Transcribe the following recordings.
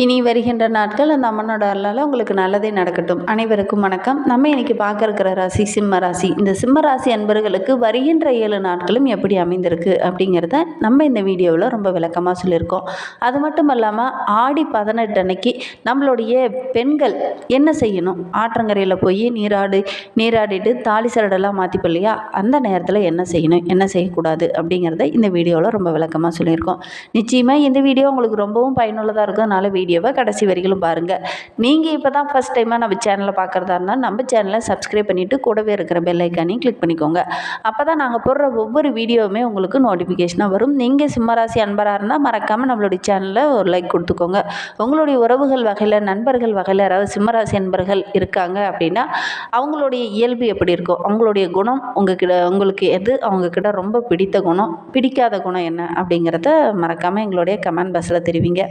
இனி வருகின்ற நாட்கள் அந்த அம்மனோட அருளால் உங்களுக்கு நல்லதே நடக்கட்டும். அனைவருக்கும் வணக்கம். நம்ம இன்னைக்கு பார்க்க இருக்கிற ராசி சிம்ம ராசி. இந்த சிம்ம ராசி அன்பர்களுக்கு வருகின்ற ஏழு நாட்களும் எப்படி அமைந்திருக்கு அப்படிங்கிறத நம்ம இந்த வீடியோவில் ரொம்ப விளக்கமாக சொல்லியிருக்கோம். அது மட்டும் இல்லாமல் ஆடி பதினெட்டு அன்னைக்கு நம்மளுடைய பெண்கள் என்ன செய்யணும்? ஆற்றங்கரையில் போய் நீராடி நீராடிட்டு தாலி சரடெல்லாம் மாற்றிப்போம் இல்லையா? அந்த நேரத்தில் என்ன செய்யணும்? என்ன செய்யக்கூடாது? அப்படிங்கிறத இந்த வீடியோவில் ரொம்ப விளக்கமாக சொல்லியிருக்கோம். நிச்சயமாக இந்த வீடியோ உங்களுக்கு ரொம்பவும் பயனுள்ளதாக இருக்கும் அதனால் வீடியோவை கடைசி வரைக்கும் பாருங்கள் நீங்கள் இப்போ தான் ஃபஸ்ட் டைமாக நம்ம சேனலை பார்க்குறதா இருந்தால் நம்ம சேனலை சப்ஸ்கிரைப் பண்ணிவிட்டு கூடவே இருக்கிற பெல்லைக்கானையும் கிளிக் பண்ணிக்கோங்க. அப்போ தான் நாங்கள் போடுற ஒவ்வொரு வீடியோவுமே உங்களுக்கு நோட்டிஃபிகேஷனாக வரும். நீங்கள் சிம்மராசி அன்பராக இருந்தால் மறக்காமல் நம்மளுடைய சேனலில் ஒரு லைக் கொடுத்துக்கோங்க. உங்களுடைய உறவுகள் வகையில் நண்பர்கள் வகையில் யாராவது சிம்மராசி அன்பர்கள் இருக்காங்க அப்படின்னா அவங்களுடைய இயல்பு எப்படி இருக்கும்? அவங்களுடைய குணம் உங்ககிட்ட உங்களுக்கு எது? அவங்கக்கிட்ட ரொம்ப பிடித்த குணம் பிடிக்காத குணம் என்ன அப்படிங்கிறத மறக்காமல் எங்களுடைய கமெண்ட் பாக்ஸில் தெரிவிங்க.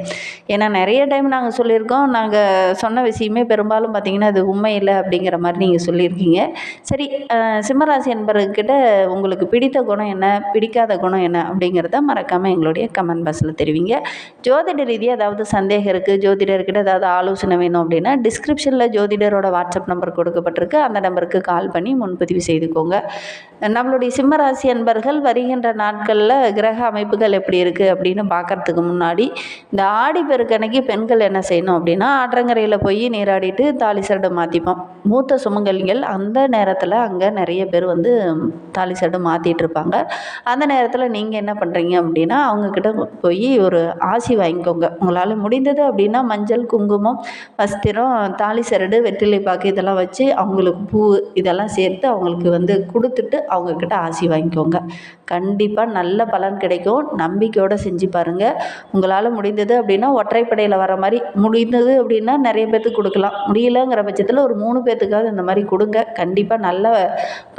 ஏன்னா நிறைய டைம் நாங்கள் சொல்லியிருக்கோம். நாங்கள் சொன்ன விஷயமே பெரும்பாலும் பார்த்தீங்கன்னா அது உண்மை இல்லை அப்படிங்கிற மாதிரி நீங்கள் சொல்லியிருக்கீங்க. சரி சிம்மராசி என்பவர்கிட்ட உங்களுக்கு பிடித்த குணம் என்ன? பிடிக்காத குணம் என்ன? அப்படிங்கிறத மறக்காமல் எங்களுடைய கமெண்ட் பாக்ஸில் தெரிவிங்க. ஜோதிட ரீதியாக ஏதாவது சந்தேகம் இருக்குது ஜோதிடர்கிட்ட ஏதாவது ஆலோசனை வேணும் அப்படின்னா டிஸ்கிரிப்ஷனில் ஜோதிடரோட வாட்ஸ்அப் நம்பர் கொடுக்கப்பட்டிருக்கு. அந்த நம்பருக்கு கால் பண்ணி முன்பதிவு செய்துக்கோங்க. நம்மளுடைய சிம்மராசி அன்பர்கள் வருகின்ற நாட்களில் கிரக அமைப்புகள் எப்படி இருக்குது அப்படின்னு பார்க்கறதுக்கு முன்னாடி இந்த ஆடி பெருக்கணைக்கு பெண்கள் என்ன செய்யணும் அப்படின்னா ஆற்றங்கரையில் போய் நீராடிட்டு தாலி சரடு மாற்றிப்போம் மூத்த சுமங்கலிகள் அந்த நேரத்தில் அங்கே நிறைய பேர் வந்து தாலி சரடு மாற்றிட்டு இருப்பாங்க. அந்த நேரத்தில் நீங்கள் என்ன பண்ணுறீங்க அப்படின்னா அவங்கக்கிட்ட போய் ஒரு ஆசி வாங்கிக்கோங்க. உங்களால் முடிந்தது அப்படின்னா மஞ்சள் குங்குமம் வஸ்திரம் தாலி சரடு வெற்றிலை பாக்கு இதெல்லாம் வச்சு அவங்களுக்கு பூ இதெல்லாம் சேர்த்து அவங்களுக்கு வந்து கொடுத்துட்டு அவங்கக்கிட்ட ஆசி வாங்கிக்கோங்க. கண்டிப்பாக நல்ல பலன் கிடைக்கும். நம்பிக்கையோடு செஞ்சு பாருங்கள் உங்களால் முடிந்தது அப்படின்னா ஒற்றைப்படையில் வர மாதிரி முடிந்தது அப்படின்னா நிறைய பேர்த்துக்கு கொடுக்கலாம். முடியலங்கிற பட்சத்தில் ஒரு மூணு பேர்த்துக்காவது இந்த மாதிரி கொடுங்க. கண்டிப்பாக நல்ல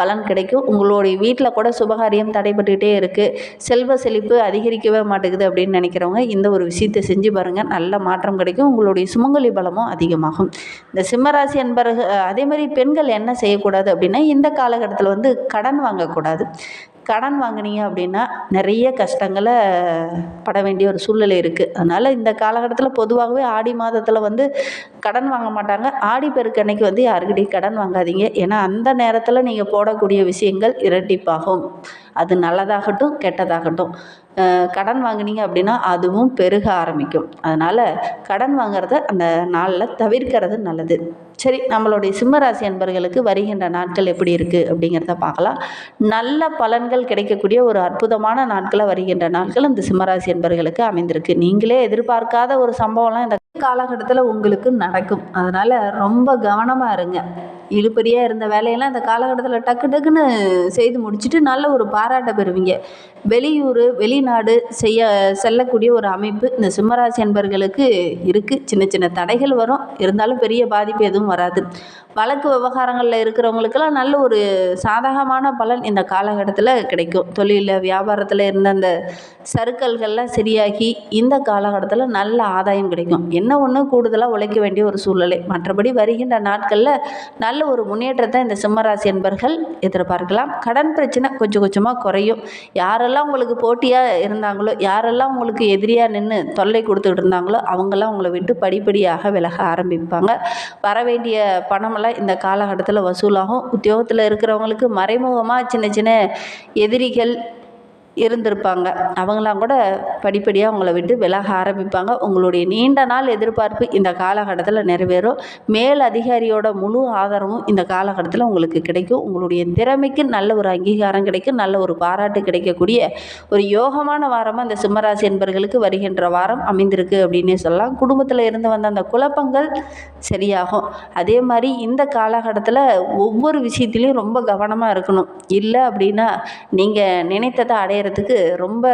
பலன் கிடைக்கும். உங்களுடைய வீட்டில் கூட சுபகாரியம் தடைபட்டுக்கிட்டே இருக்குது செல்வ செழிப்பு அதிகரிக்கவே மாட்டேங்குது அப்படின்னு நினைக்கிறவங்க இந்த ஒரு விஷயத்தை செஞ்சு பாருங்கள் நல்ல மாற்றம் கிடைக்கும். உங்களுடைய சுமங்கலி பலமும் அதிகமாகும். இந்த சிம்மராசி என்பர்கள் அதே மாதிரி பெண்கள் என்ன செய்யக்கூடாது அப்படின்னா இந்த காலகட்டத்தில் வந்து கடன் வாங்கக்கூடாது. கடன் வாங்குனீங்க அப்படின்னா நிறைய கஷ்டங்களை பட வேண்டிய ஒரு சூழ்நிலை இருக்குது அதனால் இந்த காலகட்டத்தில் பொதுவாகவே ஆடி மாதத்தில் வந்து கடன் வாங்க மாட்டாங்க. ஆடி பெருக்கு அன்னைக்கு வந்து யாருக்கிட்டையும் கடன் வாங்காதீங்க. ஏன்னா அந்த நேரத்தில் நீங்கள் போடக்கூடிய விஷயங்கள் இரட்டிப்பாகும். அது நல்லதாகட்டும் கெட்டதாகட்டும். கடன் வாங்குனீங்க அப்படின்னா அதுவும் பெருக ஆரம்பிக்கும். அதனால் கடன் வாங்குறத அந்த நாளில் தவிர்க்கிறது நல்லது. சரி நம்மளுடைய சிம்மராசி அன்பர்களுக்கு வருகின்ற நாட்கள் எப்படி இருக்குது அப்படிங்கிறத பார்க்கலாம். நல்ல பலன்கள் கிடைக்கக்கூடிய ஒரு அற்புதமான நாட்களை வருகின்ற நாட்கள் இந்த சிம்மராசி அன்பர்களுக்கு அமைந்திருக்கு. நீங்களே எதிர்பார்க்காத ஒரு சம்பவம்லாம் இந்த காலகட்டத்தில் உங்களுக்கு நடக்கும். அதனால் ரொம்ப கவனமாக இருங்க. இழுபறியாக இருந்த வேலையெல்லாம் இந்த காலகட்டத்தில் டக்கு டக்குன்னு செய்து முடிச்சுட்டு நல்ல ஒரு பாராட்ட பெறுவீங்க. வெளியூர் வெளிநாடு செய்ய செல்லக்கூடிய ஒரு அமைப்பு இந்த சிம்மராசி என்பர்களுக்கு இருக்குது சின்ன சின்ன தடைகள் வரும். இருந்தாலும் பெரிய பாதிப்பு எதுவும் வராது. வழக்கு விவகாரங்களில் இருக்கிறவங்களுக்கெல்லாம் நல்ல ஒரு சாதகமான பலன் இந்த காலகட்டத்தில் கிடைக்கும். தொழிலில் வியாபாரத்தில் இருந்த அந்த சறுக்கல்கள்லாம் சரியாகி இந்த காலகட்டத்தில் நல்ல ஆதாயம் கிடைக்கும். என்ன ஒன்று கூடுதலாக உழைக்க வேண்டிய ஒரு சூழ்நிலை. மற்றபடி வருகின்ற நாட்களில் நல்ல ஒரு முன்னேற்றத்தை இந்த சிம்மராசி என்பர்கள் எதிர்பார்க்கலாம். கடன் பிரச்சனை கொஞ்சம் கொஞ்சமாக குறையும். யாரெல்லாம் உங்களுக்கு போட்டியாக இருந்தாங்களோ யாரெல்லாம் உங்களுக்கு எதிரியாக நின்று தொல்லை கொடுத்துக்கிட்டு இருந்தாங்களோ அவங்கெல்லாம் உங்களை விட்டு படிப்படியாக விலக ஆரம்பிப்பாங்க. வரவே வேண்டிய பணமெல்லாம் இந்த காலகட்டத்தில் வசூலாகும். உத்தியோகத்தில் இருக்கிறவங்களுக்கு மறைமுகமாக சின்ன சின்ன எதிரிகள் இருந்திருப்பாங்க. அவங்களாம் கூட படிப்படியாக உங்களை விட்டு விலக ஆரம்பிப்பாங்க. உங்களுடைய நீண்ட நாள் எதிர்பார்ப்பு இந்த காலகட்டத்தில் நிறைவேறும். மேல் அதிகாரியோட முழு ஆதரவும் இந்த காலகட்டத்தில் உங்களுக்கு கிடைக்கும். உங்களுடைய திறமைக்கு நல்ல ஒரு அங்கீகாரம் கிடைக்கும். நல்ல ஒரு பாராட்டு கிடைக்கக்கூடிய ஒரு யோகமான வாரமாக இந்த சிம்மராசி என்பர்களுக்கு வருகின்ற வாரம் அமைந்திருக்கு அப்படின்னே சொல்லலாம். குடும்பத்தில் இருந்து வந்த அந்த குழப்பங்கள் சரியாகும். அதே மாதிரி இந்த காலகட்டத்தில் ஒவ்வொரு விஷயத்துலையும் ரொம்ப கவனமாக இருக்கணும். இல்லை அப்படின்னா நீங்கள் நினைத்ததை அடையிறதுக்கு ரொம்ப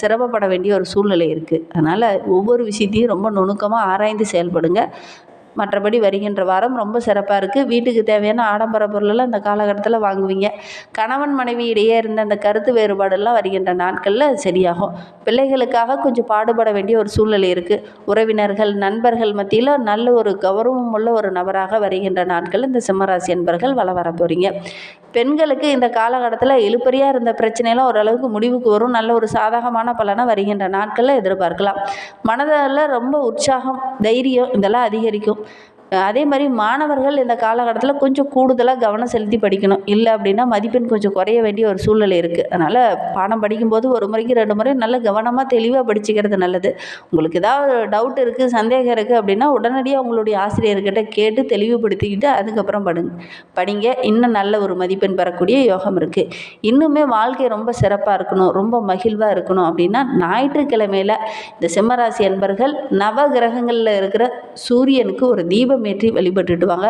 சிரமப்பட வேண்டிய ஒரு சூழ்நிலை இருக்குது அதனால் ஒவ்வொரு விஷயத்தையும் ரொம்ப நுணுக்கமாக ஆராய்ந்து செயல்படுங்க. மற்றபடி வருகின்ற வாரம் ரொம்ப சிறப்பாக இருக்குது வீட்டுக்கு தேவையான ஆடம்பர பொருளெல்லாம் இந்த காலகட்டத்தில் வாங்குவீங்க. கணவன் மனைவி இடையே இருந்த அந்த கருத்து வேறுபாடெல்லாம் வருகின்ற நாட்களில் சரியாகும். பிள்ளைகளுக்காக கொஞ்சம் பாடுபட வேண்டிய ஒரு சூழ்நிலை இருக்குது உறவினர்கள் நண்பர்கள் மத்தியில் நல்ல ஒரு கௌரவம் உள்ள ஒரு நபராக வருகின்ற நாட்கள் இந்த சிம்மராசி என்பர்கள் வள வர போகிறீங்க பெண்களுக்கு இந்த காலகட்டத்தில் இழுபறியாக இருந்த பிரச்சனையெல்லாம் ஓரளவுக்கு முடிவுக்கு வரும். நல்ல ஒரு சாதகமான பலனை வருகின்ற நாட்களில் எதிர்பார்க்கலாம். மனதில் ரொம்ப உற்சாகம் தைரியம் இதெல்லாம் அதிகரிக்கும். அதே மாதிரி மாணவர்கள் இந்த காலகட்டத்தில் கொஞ்சம் கூடுதலாக கவனம் செலுத்தி படிக்கணும். இல்லை அப்படின்னா மதிப்பெண் கொஞ்சம் குறைய வேண்டிய ஒரு சூழ்நிலை இருக்குது அதனால் பாடம் படிக்கும்போது ஒரு முறைக்கு ரெண்டு முறை நல்ல கவனமாக தெளிவாக படிச்சுக்கிறது நல்லது. உங்களுக்கு ஏதாவது டவுட் இருக்குது சந்தேகம் இருக்குது அப்படின்னா உடனடியாக உங்களுடைய ஆசிரியர்கிட்ட கேட்டு தெளிவுபடுத்திக்கிட்டு அதுக்கப்புறம் படுங்க. படிங்க. இன்னும் நல்ல ஒரு மதிப்பெண் பெறக்கூடிய யோகம் இருக்குது இன்னுமே வாழ்க்கை ரொம்ப சிறப்பாக இருக்கணும் ரொம்ப மகிழ்வாக இருக்கணும் அப்படின்னா ஞாயிற்றுக்கிழமையில் இந்த சிம்மராசி அன்பர்கள் நவ கிரகங்களில் இருக்கிற சூரியனுக்கு ஒரு தீபம் தீபமேற்றி வழிபட்டுடுவாங்க.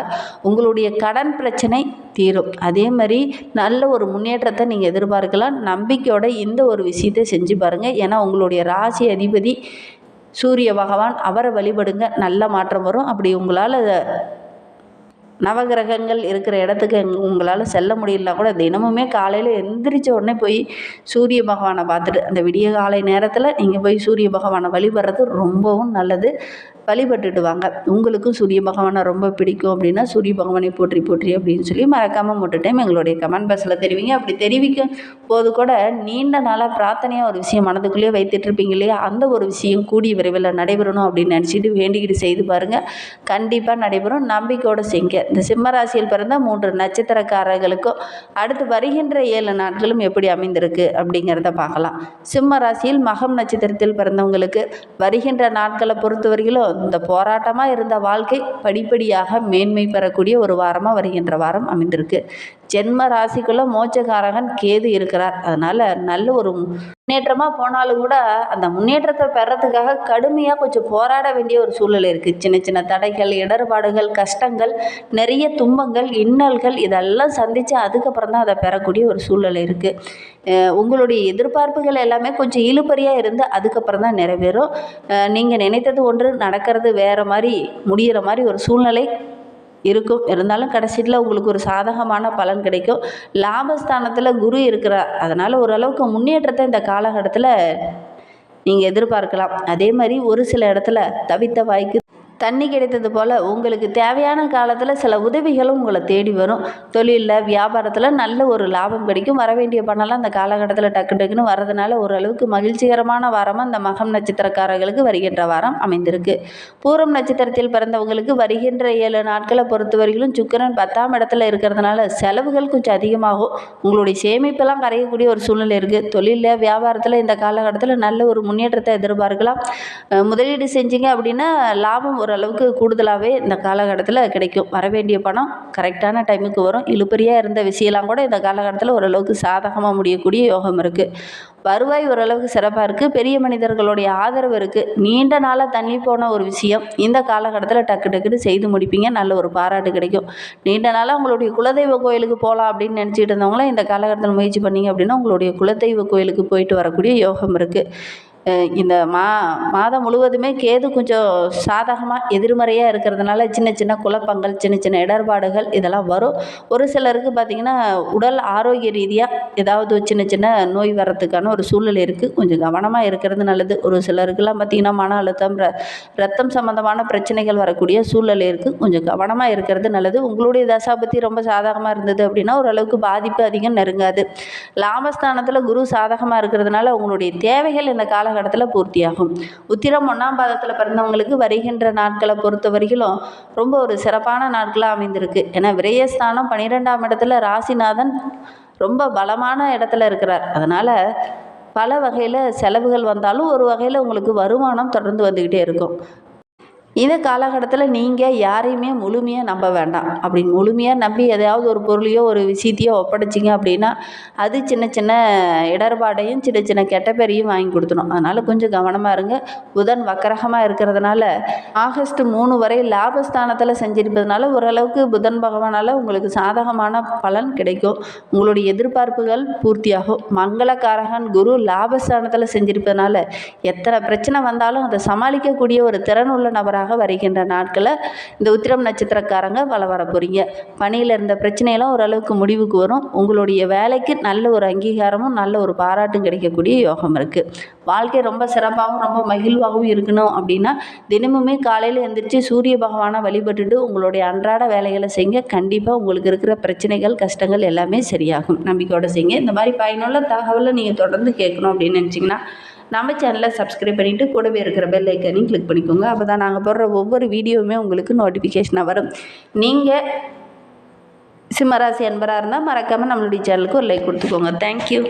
உங்களுடைய கடன் பிரச்சனை தீரும். அதே மாதிரி நல்ல ஒரு முன்னேற்றத்தை நீங்கள் எதிர்பார்க்கலாம். நம்பிக்கையோட இந்த ஒரு விஷயத்தை செஞ்சு பாருங்கள் ஏன்னா உங்களுடைய ராசி அதிபதி சூரிய பகவான் அவரை வழிபடுங்க. நல்ல மாற்றம் வரும். அப்படி உங்களால் நவகிரகங்கள் இருக்கிற இடத்துக்கு உங்களால் செல்ல முடியலனா கூட தினமுமே காலையில் எந்திரிச்ச உடனே போய் சூரிய பகவானை பார்த்துட்டு அந்த விடிய காலை நேரத்தில் நீங்கள் போய் சூரிய பகவானை வழிபடுறது ரொம்பவும் நல்லது. வழிபட்டுட்டு வாங்க. உங்களுக்கும் சூரிய பகவானை ரொம்ப பிடிக்கும் அப்படின்னா சூரிய பகவானை போற்றி போற்றி அப்படின்னு சொல்லி மறக்காமல் மூட்டு டைம் எங்களுடைய கமெண்ட் பாக்ஸில் தெரிவிங்க. அப்படி தெரிவிக்கும் போது கூட நீண்ட நாளாக பிரார்த்தனையாக ஒரு விஷயம் மனதுக்குள்ளேயே வைத்துட்டு இருப்பீங்க இல்லையா? அந்த ஒரு விஷயம் கூடிய விரைவில் நடைபெறணும் அப்படின்னு நினச்சிட்டு வேண்டிக்கிட்டு செய்து பாருங்கள் கண்டிப்பாக நடைபெறும். நம்பிக்கையோடு செய்ங்க இந்த சிம்மராசியில் பிறந்த மூன்று நட்சத்திரக்காரர்களுக்கும் அடுத்து வருகின்ற ஏழு நாட்களும் எப்படி அமைந்திருக்கு அப்படிங்கிறத பார்க்கலாம். சிம்ம ராசியில் மகம் நட்சத்திரத்தில் பிறந்தவங்களுக்கு வருகின்ற நாட்களை பொறுத்தவரையிலும் இந்த போராட்டமாக இருந்த வாழ்க்கை படிப்படியாக மேன்மை பெறக்கூடிய ஒரு வாரமாக வருகின்ற வாரம் அமைந்திருக்கு. ஜென்ம ராசிக்குள்ளே மோட்சகாரகன் கேது இருக்கிறார். அதனால் நல்ல ஒரு முன்னேற்றமாக போனாலும் கூட அந்த முன்னேற்றத்தை பெறத்துக்காக கடுமையாக கொஞ்சம் போராட வேண்டிய ஒரு சூழ்நிலை இருக்குது சின்ன சின்ன தடைகள் இடர்பாடுகள் கஷ்டங்கள் நிறைய துன்பங்கள் இன்னல்கள் இதெல்லாம் சந்தித்து அதுக்கப்புறம் தான் அதை பெறக்கூடிய ஒரு சூழ்நிலை இருக்குது உங்களுடைய எதிர்பார்ப்புகள் எல்லாமே கொஞ்சம் இழுபறியாக இருந்து அதுக்கப்புறம் தான் நிறைவேறும். நீங்கள் நினைத்தது ஒன்று நடக்கிறது வேறு மாதிரி முடிகிற மாதிரி ஒரு சூழ்நிலை இருக்கும். இருந்தாலும் கடைசியில் உங்களுக்கு ஒரு சாதகமான பலன் கிடைக்கும். லாபஸ்தானத்தில் குரு இருக்கிறார். அதனால் ஓரளவுக்கு முன்னேற்றத்தை இந்த காலகட்டத்தில் நீங்கள் எதிர்பார்க்கலாம். அதே மாதிரி ஒரு சில இடத்துல தவித்த வாய்க்கு தண்ணி கிடைத்தது போல் உங்களுக்கு தேவையான காலத்தில் சில உதவிகளும் உங்களை தேடி வரும். தொழிலில் வியாபாரத்தில் நல்ல ஒரு லாபம் கிடைக்கும். வர வேண்டிய பணம்லாம் அந்த காலகட்டத்தில் டக்கு டக்குன்னு வரதுனால ஓரளவுக்கு மகிழ்ச்சிகரமான வாரமாக இந்த மகம் நட்சத்திரக்காரர்களுக்கு வருகின்ற வாரம் அமைந்திருக்கு. பூரம் நட்சத்திரத்தில் பிறந்தவங்களுக்கு வருகின்ற ஏழு நாட்களை பொறுத்தவரையிலும் சுக்கரன் பத்தாம் இடத்துல இருக்கிறதுனால செலவுகள் கொஞ்சம் அதிகமாகும். உங்களுடைய சேமிப்பெல்லாம் கரையக்கூடிய ஒரு சூழ்நிலை இருக்குது தொழிலில் வியாபாரத்தில் இந்த காலகட்டத்தில் நல்ல ஒரு முன்னேற்றத்தை எதிர்பார்க்கலாம். முதலீடு செஞ்சீங்க அப்படின்னா லாபம் ஓரளவுக்கு கூடுதலாகவே இந்த காலகட்டத்தில் கிடைக்கும். வர வேண்டிய பணம் கரெக்டான டைமுக்கு வரும். இழுப்பறியாக இருந்த விஷயம்லாம் கூட இந்த காலகட்டத்தில் ஓரளவுக்கு சாதகமாக முடியக்கூடிய யோகம் இருக்குது வருவாய் ஓரளவுக்கு சிறப்பாக இருக்குது பெரிய மனிதர்களுடைய ஆதரவு இருக்குது நீண்ட நாளாக தண்ணி போன ஒரு விஷயம். இந்த காலகட்டத்தில் டக்கு டக்குன்னு செய்து முடிப்பீங்க. நல்ல ஒரு பாராட்டு கிடைக்கும். நீண்ட நாளாக உங்களுடைய குலதெய்வ கோயிலுக்கு போகலாம் அப்படின்னு நினச்சிட்டு இருந்தவங்களாம் இந்த காலகட்டத்தில் முயற்சி பண்ணீங்க அப்படின்னா உங்களுடைய குலதெய்வ கோயிலுக்கு போயிட்டு வரக்கூடிய யோகம் இருக்குது இந்த மா மாதம் முழுவதுமே கேது கொஞ்சம் சாதகமாக எதிர்மறையாக இருக்கிறதுனால சின்ன சின்ன குழப்பங்கள் சின்ன சின்ன இடர்பாடுகள் இதெல்லாம் வரும். ஒரு சிலருக்கு பார்த்திங்கன்னா உடல் ஆரோக்கிய ரீதியாக ஏதாவது சின்ன சின்ன நோய் வர்றதுக்கான ஒரு சூழ்நிலை இருக்குது கொஞ்சம் கவனமாக இருக்கிறது நல்லது. ஒரு சிலருக்குலாம் பார்த்திங்கன்னா மன அழுத்தம் ர ரத்தம் சம்மந்தமான பிரச்சனைகள் வரக்கூடிய சூழ்நிலை இருக்குது கொஞ்சம் கவனமாக இருக்கிறது நல்லது. உங்களுடைய தசாபத்தி ரொம்ப சாதகமாக இருந்தது அப்படின்னா ஓரளவுக்கு பாதிப்பு அதிகம் நெருங்காது. லாபஸ்தானத்தில் குரு சாதகமாக இருக்கிறதுனால உங்களுடைய தேவைகள் இந்த காலகட்டத்தில் பூர்த்தியாகும். உத்திரம் ஒன்றாம் பாதத்தில் பிறந்தவங்களுக்கு வருகின்ற நாட்களை பொறுத்த வரையிலும் ரொம்ப ஒரு சிறப்பான நாட்களாக அமைந்திருக்கு. ஏன்னா விரயஸ்தானம் பன்னிரெண்டாம் இடத்துல ராசிநாதன் ரொம்ப பலமான இடத்துல இருக்கிறார். அதனால் பல வகையில் செலவுகள் வந்தாலும் ஒரு வகையில் உங்களுக்கு வருமானம் தொடர்ந்து வந்துக்கிட்டே இருக்கும். இந்த காலகட்டத்தில் நீங்கள் யாரையுமே முழுமையாக நம்ப வேண்டாம். அப்படி முழுமையாக நம்பி எதையாவது ஒரு பொருளையோ ஒரு விஷயத்தையோ ஒப்படைச்சிங்க அப்படின்னா அது சின்ன சின்ன இடர்பாடையும் சின்ன சின்ன கெட்ட பேரையும் வாங்கி கொடுத்துடும் அதனால் கொஞ்சம் கவனமாக இருங்க. புதன் வக்கரகமாக இருக்கிறதுனால ஆகஸ்ட் மூணு வரை லாபஸ்தானத்தில் செஞ்சிருப்பதுனால ஓரளவுக்கு புதன் பகவானால் உங்களுக்கு சாதகமான பலன் கிடைக்கும். உங்களுடைய எதிர்பார்ப்புகள் பூர்த்தியாகும். மங்களகாரகன் குரு லாபஸ்தானத்தில் செஞ்சிருப்பதனால எத்தனை பிரச்சனை வந்தாலும் அதை சமாளிக்கக்கூடிய ஒரு திறன் உள்ள நபராக நண்பர்களாக வருகின்ற நாட்களில் இந்த உத்திரம் நட்சத்திரக்காரங்க வள வர போகிறீங்க பணியில் இருந்த பிரச்சனையெல்லாம் ஓரளவுக்கு முடிவுக்கு வரும். உங்களுடைய வேலைக்கு நல்ல ஒரு அங்கீகாரமும் நல்ல ஒரு பாராட்டும் கிடைக்கக்கூடிய யோகம் இருக்குது வாழ்க்கை ரொம்ப சிறப்பாகவும் ரொம்ப மகிழ்வாகவும் இருக்கணும் அப்படின்னா தினமுமே காலையில் எழுந்திரிச்சு சூரிய பகவானை வழிபட்டுட்டு உங்களுடைய அன்றாட வேலைகளை செய்ய கண்டிப்பாக உங்களுக்கு இருக்கிற பிரச்சனைகள் கஷ்டங்கள் எல்லாமே சரியாகும். நம்பிக்கையோடு செய்யுங்க. இந்த மாதிரி பயனுள்ள தகவலை நீங்கள் தொடர்ந்து கேட்கணும் அப்படின்னு நினச்சிங்கன்னா நம்ம சேனலை சப்ஸ்கிரைப் பண்ணிவிட்டு கூடவே இருக்கிற பெல் ஐக்கனையும் கிளிக் பண்ணிக்கோங்க. அப்போ தான் நாங்கள் போடுற ஒவ்வொரு வீடியோவுமே உங்களுக்கு நோட்டிஃபிகேஷனாக வரும். நீங்கள் சிம்மராசி அன்பராக இருந்தால் மறக்காமல் நம்மளுடைய சேனலுக்கு ஒரு லைக் கொடுத்துக்கோங்க. தேங்க்யூ